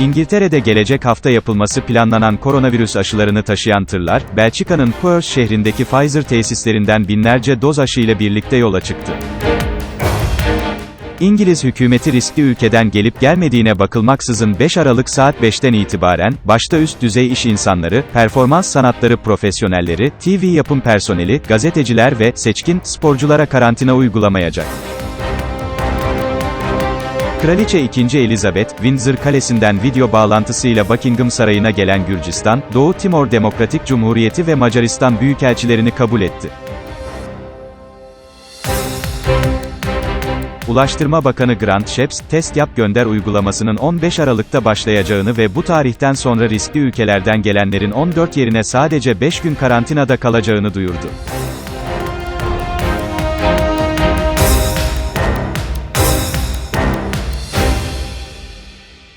İngiltere'de gelecek hafta yapılması planlanan koronavirüs aşılarını taşıyan tırlar, Belçika'nın Perth şehrindeki Pfizer tesislerinden binlerce doz aşı ile birlikte yola çıktı. İngiliz hükümeti riskli ülkeden gelip gelmediğine bakılmaksızın 5 Aralık saat 5'ten itibaren, başta üst düzey iş insanları, performans sanatları profesyonelleri, TV yapım personeli, gazeteciler ve seçkin sporculara karantina uygulamayacak. Kraliçe 2. Elizabeth, Windsor Kalesi'nden video bağlantısıyla Buckingham Sarayı'na gelen Gürcistan, Doğu Timor Demokratik Cumhuriyeti ve Macaristan büyükelçilerini kabul etti. Ulaştırma Bakanı Grant Shapps, test yap gönder uygulamasının 15 Aralık'ta başlayacağını ve bu tarihten sonra riskli ülkelerden gelenlerin 14 yerine sadece 5 gün karantinada kalacağını duyurdu.